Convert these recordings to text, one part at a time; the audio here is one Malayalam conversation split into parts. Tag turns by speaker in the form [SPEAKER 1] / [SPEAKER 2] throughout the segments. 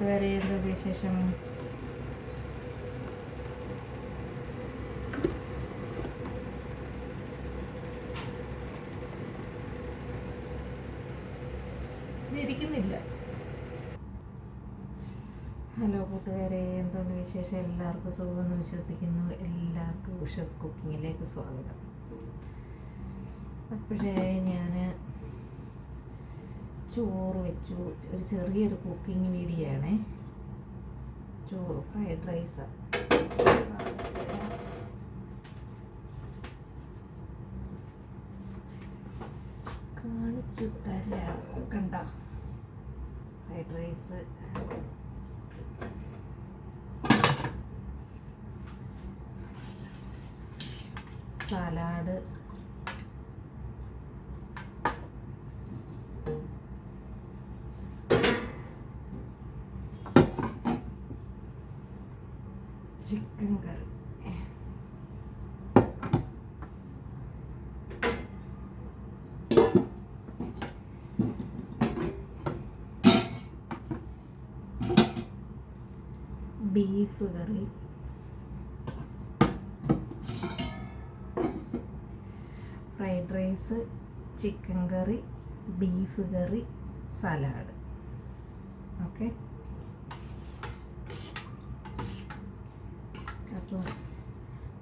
[SPEAKER 1] കൂട്ടുകാരെ എന്താ വിശേഷം ഇരിക്കുന്നില്ല. ഹലോ കൂട്ടുകാരെ എന്തുകൊണ്ട് വിശേഷം? എല്ലാവർക്കും സുഖമെന്ന് വിശ്വസിക്കുന്നു. എല്ലാവർക്കും ഉഷസ് കുക്കിങ്ങിലേക്ക് സ്വാഗതം. അപ്പോഴേ ഞാൻ ചോറ് വെച്ചു. ഒരു ചെറിയൊരു കുക്കിംഗ് വീഡിയോ ആണേ ചോറ് ഫ്രൈഡ് റൈസ്. കാണിച്ചു തരാം. കണ്ട? Fried rice. Salad. Chicken curry. Beef curry. Fried rice chicken curry beef curry salad. Okay അപ്പോൾ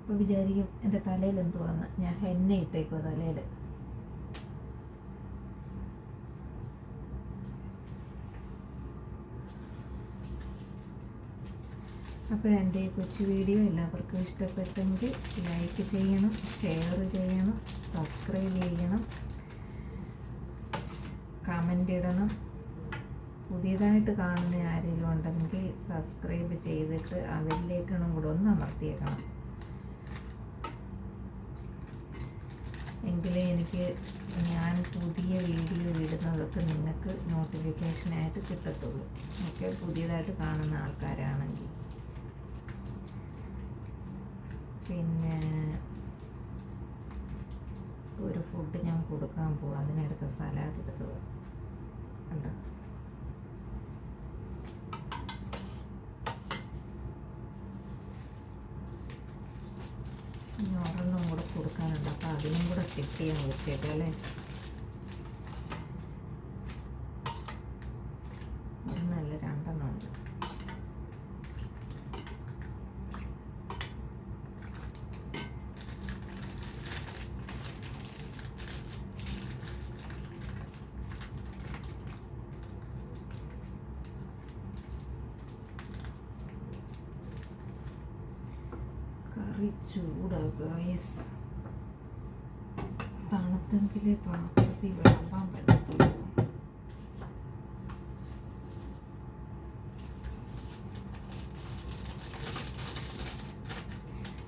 [SPEAKER 1] അപ്പോൾ വിചാരിക്കും എന്റെ തലയിൽ എന്തുവാന്ന്. ഞാൻ എന്നെ ഇട്ടേക്കോ തലയിൽ അപ്പോൾ എന്റെ കൊച്ചു വീഡിയോ എല്ലാവർക്കും ഇഷ്ടപ്പെട്ടെങ്കിൽ ലൈക്ക് ചെയ്യണം ഷെയർ ചെയ്യണം സബ്സ്ക്രൈബ് ചെയ്യണം കമന്റ് ഇടണം. പുതിയതായിട്ട് കാണുന്ന ആരെങ്കിലും ഉണ്ടെങ്കിൽ സബ്സ്ക്രൈബ് ചെയ്തിട്ട് ആ കൂടെ ഒന്ന് അമർത്തിയേക്കണം. എങ്കിലേ എനിക്ക് ഞാൻ പുതിയ വീഡിയോ ഇടുന്നതൊക്കെ നിങ്ങൾക്ക് നോട്ടിഫിക്കേഷനായിട്ട് കിട്ടത്തുള്ളൂ. ഒക്കെ പുതിയതായിട്ട് കാണുന്ന ആൾക്കാരാണെങ്കിൽ. പിന്നെ ഒരു ഫുഡ് ഞാൻ കൊടുക്കാൻ പോകും അതിനെടുത്ത സലാഡ് എടുത്തത്. കണ്ടോ ഇനി ഒരെണ്ണം കൂടെ കൊടുക്കാനുണ്ട്. അപ്പോൾ അതിനും കൂടെ ചെക്ക് ചെയ്യാൻ വെച്ചേക്കാം അല്ലേ? ഒന്നല്ല രണ്ടെണ്ണം ഉണ്ട് കറി ചൂടാ തണുത്തെങ്കിലേ പാത്രത്തിൽ വിളമ്പാൻ പറ്റത്തുള്ളൂ.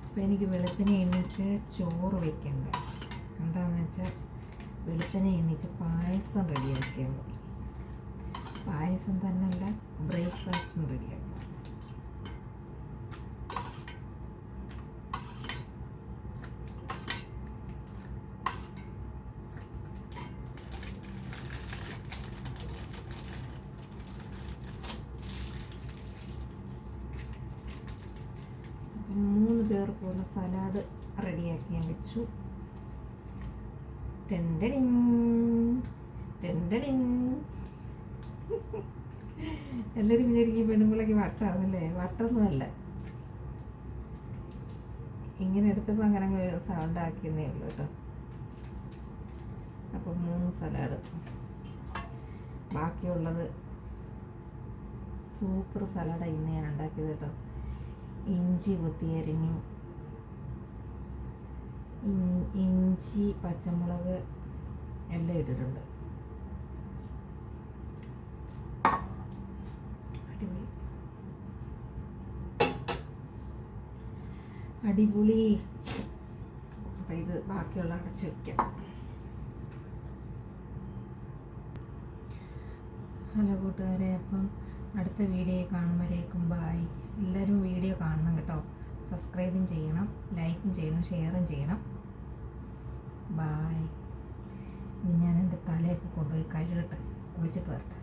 [SPEAKER 1] അപ്പം എനിക്ക് വെളുപ്പിനെ എണീച്ച് ചോറ് വയ്ക്കണ്ട എന്താണെന്ന് വെച്ചാൽ വെളുപ്പിനെ എണീച്ച് പായസം റെഡിയാക്കിയാൽ മതി. പായസം തന്നെയല്ല ബ്രേക്ക്ഫാസ്റ്റും റെഡിയാക്കണം മൂന്ന് പോകുന്ന സലാഡ് റെഡിയാക്കി ഞാൻ വെച്ചു. ടെണ്ടടിൻ ടെണ്ടടിൻ എല്ലാവരും വിചാരിക്കും പെണ്ണുമ്പിളക്ക് വട്ടാന്നല്ലേ? വട്ടൊന്നുമല്ല. ഇങ്ങനെ എടുത്തപ്പോൾ അങ്ങനെ അങ്ങ് സൗണ്ട് ആക്കിയെന്നേ ഉള്ളൂ കേട്ടോ. അപ്പോൾ മൂന്ന് സലാഡ്. ബാക്കിയുള്ളത് സൂപ്പർ സലാഡാണ് ഇന്ന് ഞാൻ ഉണ്ടാക്കിയത് കേട്ടോ. ഇഞ്ചി കൊത്തിയരിഞ്ഞു. ഇഞ്ചി പച്ചമുളക് എല്ലാം ഇട്ടിട്ടുണ്ട്. അടിപൊളി. അടിപൊളി. അപ്പം ഇത് ബാക്കിയുള്ള അടച്ചു വയ്ക്കാം ഹലോ കൂട്ടുകാരെ അപ്പം അടുത്ത വീഡിയോ കാണുമ്പോഴേക്കും ബായ് എല്ലാവരും വീഡിയോ കാണണം കേട്ടോ. സബ്സ്ക്രൈബും ചെയ്യണം ലൈക്കും ചെയ്യണം ഷെയറും ചെയ്യണം. ബായ്. ഇനി ഞാൻ എന്റെ തലയൊക്കെ കൊണ്ടുപോയി കഴുകട്ടെ കുളിച്ചിട്ട് വരട്ടെ.